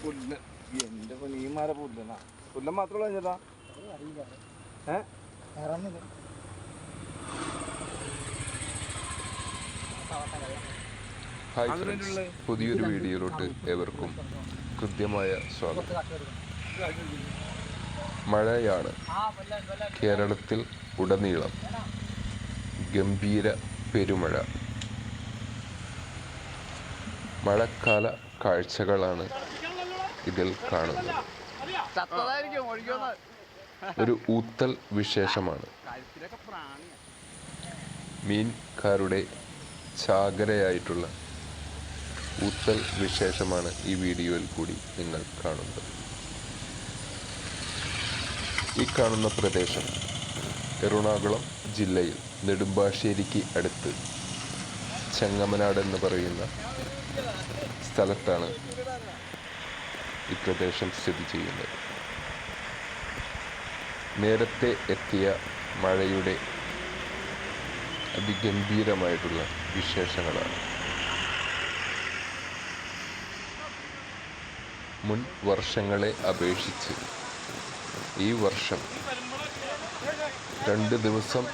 പുല്ല് എന്റെ പണിമാരെ പുല്ലനാ പുല്ലൻ മാത്രമല്ല ചേട്ടാ ഏ ഹായ് ഫ്രണ്ട്സ് പുതിയൊരു വീഡിയോയിലോട്ട് ഏവർക്കും കൃത്യമായ സ്വാഗതം. മഴയാണ്. കേരളത്തിൽ ഉടനീളം ഗംഭീര പെരുമഴ. മഴക്കാല കാഴ്ചകളാണ് ഇതിൽ കാണുന്നത്. ഒരു ഊത്തൽ വിശേഷമാണ്. മീൻകാരുടെ ചാകരയായിട്ടുള്ള ഊത്തൽ വിശേഷമാണ് ഈ വീഡിയോയിൽ കൂടി നിങ്ങൾ കാണുന്നത്. ഈ കാണുന്ന പ്രദേശം എറണാകുളം ജില്ലയിൽ നെടുമ്പാശ്ശേരിക്ക് അടുത്ത് ചെങ്ങമനാട് എന്ന് പറയുന്ന സ്ഥലത്താണ് ഈ പ്രദേശം സ്ഥിതി ചെയ്യുന്നത്. നേരത്തെ എത്തിയ മഴയുടെ അതിഗംഭീരമായിട്ടുള്ള വിശേഷങ്ങളാണ്. മുൻ വർഷങ്ങളെ അപേക്ഷിച്ച് ഈ വർഷം രണ്ട് ദിവസം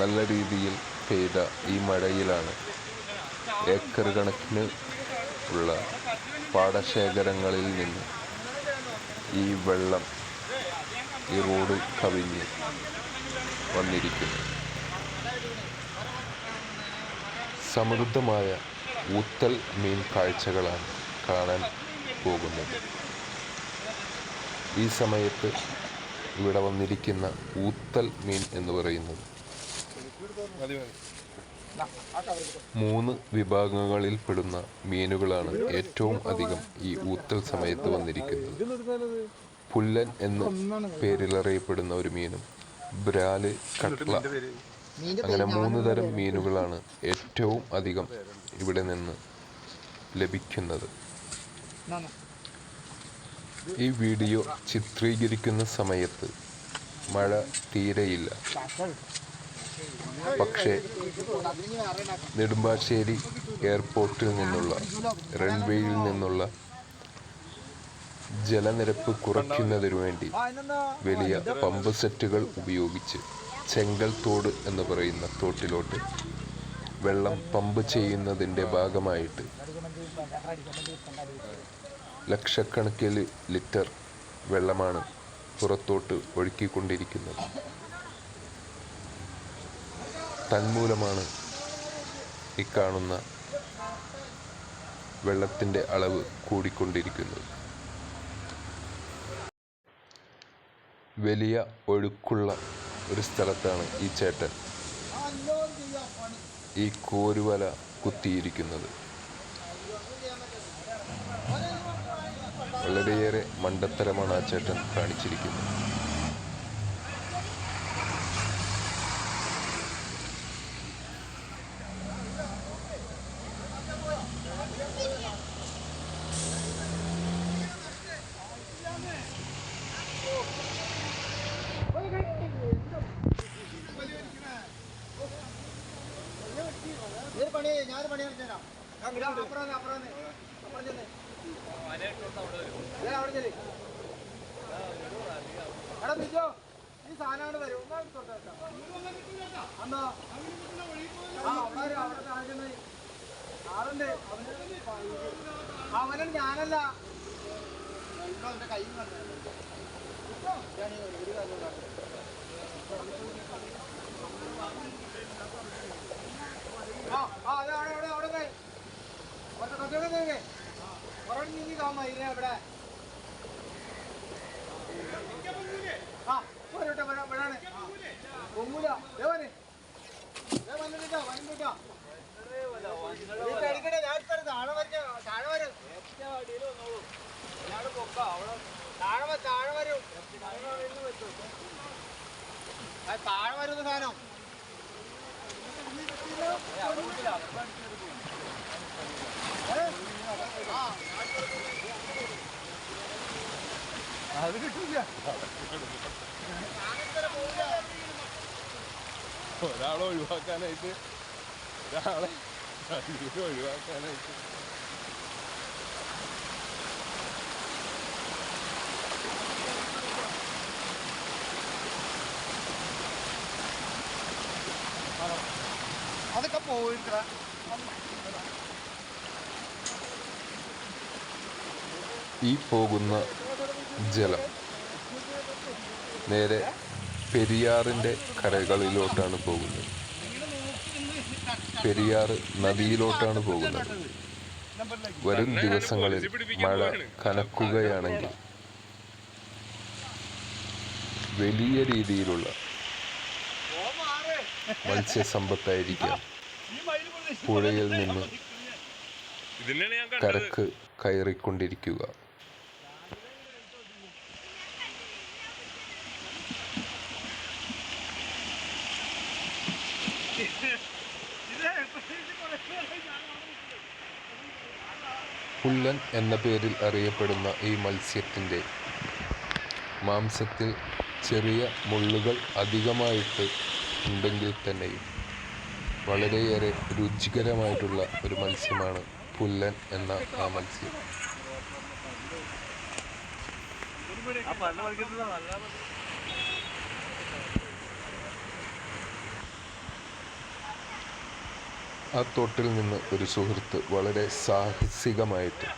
നല്ല രീതിയിൽ പെയ്ത ഈ മഴയിലാണ് ഏക്കർ കണക്കിന് ഉള്ള പാടശേഖരങ്ങളിൽ നിന്ന് ഈ വെള്ളം ഈ റോഡ് കവിഞ്ഞ് വന്നിരിക്കുന്നു. സമൃദ്ധമായ ഊത്തൽ മീൻ കാഴ്ചകളാണ് കാണാൻ പോകുന്നത്. ഈ സമയത്ത് ഇവിടെ വന്നിരിക്കുന്ന ഊത്തൽ മീൻ എന്ന് പറയുന്നത് മൂന്ന് വിഭാഗങ്ങളിൽ പെടുന്ന മീനുകളാണ് ഏറ്റവും അധികം ഈ ഊത്തൽ സമയത്ത് വന്നിരിക്കുന്നത്. പുല്ലൻ എന്ന് പേരിലറിയപ്പെടുന്ന ഒരു മീനും ബ്രാൽ കട്ട്ല അങ്ങനെ മൂന്ന് തരം മീനുകളാണ് ഏറ്റവും അധികം ഇവിടെ നിന്ന് ലഭിക്കുന്നത്. ഈ വീഡിയോ ചിത്രീകരിക്കുന്ന സമയത്ത് മഴ തീരെയില്ല. പക്ഷേ നെടുമ്പാശ്ശേരി എയർപോർട്ടിൽ നിന്നുള്ള റൺവേയിൽ നിന്നുള്ള ജലനിരപ്പ് കുറയ്ക്കുന്നതിനു വേണ്ടി വലിയ പമ്പ് സെറ്റുകൾ ഉപയോഗിച്ച് ചെങ്കൽ തോട് എന്ന് പറയുന്ന തോട്ടിലോട്ട് വെള്ളം പമ്പ് ചെയ്യുന്നതിന്റെ ഭാഗമായിട്ട് ലക്ഷക്കണക്കിന് ലിറ്റർ വെള്ളമാണ് പുറത്തോട്ട് ഒഴുക്കിക്കൊണ്ടിരിക്കുന്നത്. തന്മൂലമാണ് ഈ കാണുന്ന വെള്ളത്തിന്റെ അളവ് കൂടിക്കൊണ്ടിരിക്കുന്നത്. വലിയ ഒഴുക്കുള്ള ഒരു സ്ഥലത്താണ് ഈ ചേട്ടൻ ഈ കോരുവല കുത്തിയിരിക്കുന്നത്. വളരെയേറെ മണ്ടത്തരമാണ് ആ ചേട്ടൻ കാണിച്ചിരിക്കുന്നത്. പണി ഞാൻ അപ്പുറം അപ്പുറം. അപ്പുറം ചെന്ന്. അവിടെ ചെല്ല്. എടാ ബിജു, ഈ സാധനം വരും. ആ, അവിടെ അവിടെ കാണിക്കുന്ന ആളുണ്ട്. അവന് അവനാണ് ഞാനല്ല ഇപ്പൊ കൈ ഇതാണ് ഒരു കാര്യം പറഞ്ഞത്. ആ ആ അതെ അവിടെ അവിടെ അവിടെ ദേ. കുറച്ച് കുറച്ചുകൂടെ നീങ്ങ്. ഇതിനെ അവിടെ ആ പോരട്ടെ വരാ വരാണ് പൊങ്ങൂല ദേ വന്നെ. ദേ വന്നിട്ടോ വന്നിട്ടോ നീ പേടിക്കണ്ട ഞാൻ താഴെ വരഞ്ഞ താഴെ വരും താഴെ വ- താഴെ വരും ആ, താഴെ വരുന്ന സാധനം അത് കിട്ടില്ല ഒരാളെ ഒഴിവാക്കാനായിട്ട് ഒരാളെ ഒഴിവാക്കാനായിട്ട്. അതൊക്കെ പോയിട്ട്. ഈ പോകുന്ന ജലം നേരെ പെരിയാറിന്റെ കരകളിലോട്ടാണ് പോകുന്നത്. പെരിയാർ നദിയിലോട്ടാണ് പോകുന്നത്. വരും ദിവസങ്ങളിൽ മഴ കനക്കുകയാണെങ്കിൽ വലിയ രീതിയിലുള്ള മത്സ്യസമ്പത്തായിരിക്കാം പുഴയിൽ നിന്ന് കരക്ക് കയറിക്കൊണ്ടിരിക്കുക. പുല്ലൻ എന്ന പേരിൽ അറിയപ്പെടുന്ന ഈ മത്സ്യത്തിന്റെ മാംസത്തിൽ ചെറിയ മുള്ളുകൾ അധികമായിട്ട് ഉണ്ടെങ്കിൽ തന്നെയും വളരെയേറെ രുചികരമായിട്ടുള്ള ഒരു മത്സ്യമാണ് പുല്ലൻ എന്ന ആ മത്സ്യം. ആ തോട്ടിൽ നിന്ന് ഒരു സുഹൃത്ത് വളരെ സാഹസികമായിട്ട്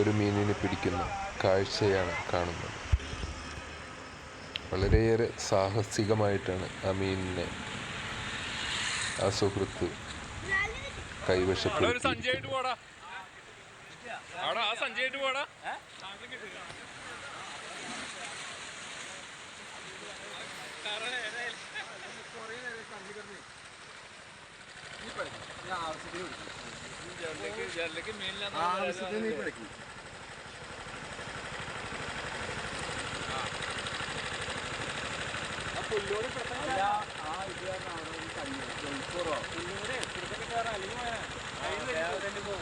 ഒരു മീനിനെ പിടിക്കുന്ന കാഴ്ചയാണ് കാണുന്നത്. വളരെയേറെ സാഹസികമായിട്ടാണ് ആ മീനിനെ ആ സുഹൃത്ത് കൈവശപ്പെടുത്തി സഞ്ചയായിട്ട് പോടാ. അവിടെ ആ സഞ്ചയായിട്ട് പോടാ ആവശ്യത്തിന് നീ പിടിക്കും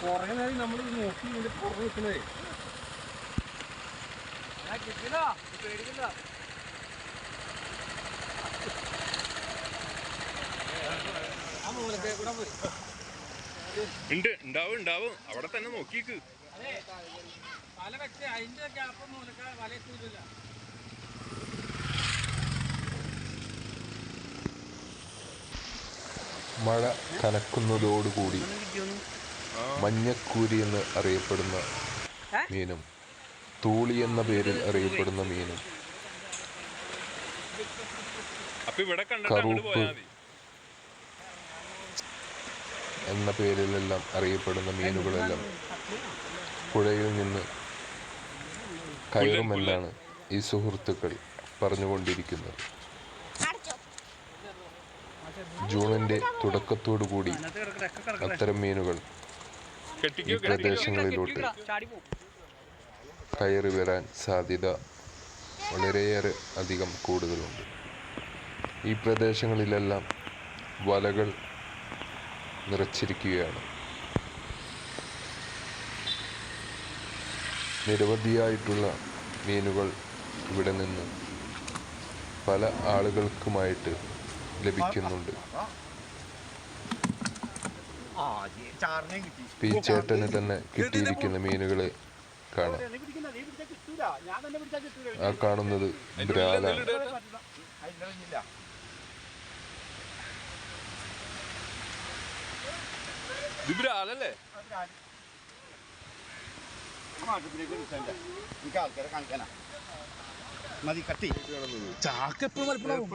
കുറേ നേരം നമ്മൾ നോക്കി ഇതിന്റെ പുറത്ത് നിൽക്കുന്നതേ ഉണ്ട് ഉണ്ടാവും ഉണ്ടാവും. അവിടെ തന്നെ നോക്കിക്ക് മഴ കനക്കുന്നതോടുകൂടി മഞ്ഞക്കൂരി എന്ന് അറിയപ്പെടുന്ന മീനും തൂളി എന്ന പേരിൽ അറിയപ്പെടുന്ന മീനും. കറുപ്പ്. എന്ന പേരിലെല്ലാം അറിയപ്പെടുന്ന മീനുകളെല്ലാം പുഴയിൽ നിന്ന് കയറുമെന്നാണ് ഈ സുഹൃത്തുക്കൾ പറഞ്ഞുകൊണ്ടിരിക്കുന്നത്. ജൂണിന്റെ തുടക്കത്തോടു കൂടി അത്തരം മീനുകൾ ഈ പ്രദേശങ്ങളിലോട്ട് കയറി വരാൻ സാധ്യത വളരെയേറെ അധികം കൂടുതലുണ്ട്. ഈ പ്രദേശങ്ങളിലെല്ലാം വലകൾ നിറച്ചിരിക്കുകയാണ്. നിരവധിയായിട്ടുള്ള മീനുകൾ ഇവിടെ നിന്ന് പല ആളുകൾക്കുമായിട്ട് ലഭിക്കുന്നുണ്ട്. ഈ ചേട്ടന് തന്നെ കിട്ടിയിരിക്കുന്ന മീനുകളെ കാണാം. ആ കാണുന്നത് ബ്രാലാണ്. അതില്ല ഇത് ബ്രാലല്ലേ മാറ്റത്തിലേക്ക് എടുക്കണ്ട എനിക്ക് ആൾക്കാരെ കാണിക്കാനാ മതി കട്ടി എപ്പോഴും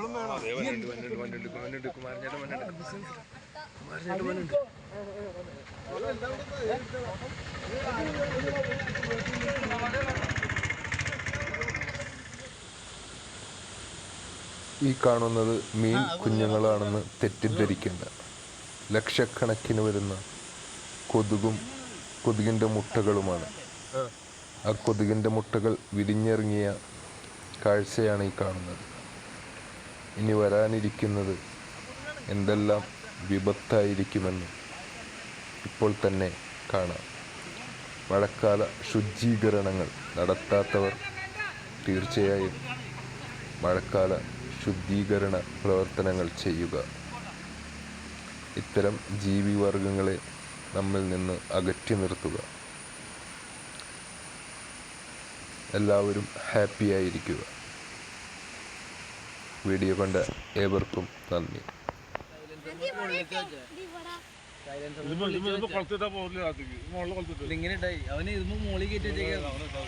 ഈ കാണുന്നത് മീൻ കുഞ്ഞുങ്ങളാണെന്ന് തെറ്റിദ്ധരിക്കേണ്ട ലക്ഷക്കണക്കിന് വരുന്ന കൊതുകും കൊതുകിന്റെ മുട്ടകളുമാണ്. ആ. കൊതുകിന്റെ മുട്ടകൾ വിരിഞ്ഞിറങ്ങിയ കാഴ്ചയാണ് ഈ കാണുന്നത്. ഇനി വരാനിരിക്കുന്നത് എന്തെല്ലാം വിപത്തായിരിക്കുമെന്ന് ഇപ്പോൾ തന്നെ കാണാം. മഴക്കാല ശുചീകരണങ്ങൾ നടത്താത്തവർ തീർച്ചയായും മഴക്കാല ശുദ്ധീകരണ പ്രവർത്തനങ്ങൾ ചെയ്യുക. ഇത്തരം ജീവിവർഗങ്ങളെ നമ്മിൽ നിന്ന് അകറ്റി നിർത്തുക. എല്ലാവരും ഹാപ്പി ഹാപ്പിയായിരിക്കുക വീഡിയോ കണ്ട ഏവർക്കും നന്ദി. ഇങ്ങനെ അവന് ഇത് മോളിൽ കയറ്റി വെച്ചേക്കാ.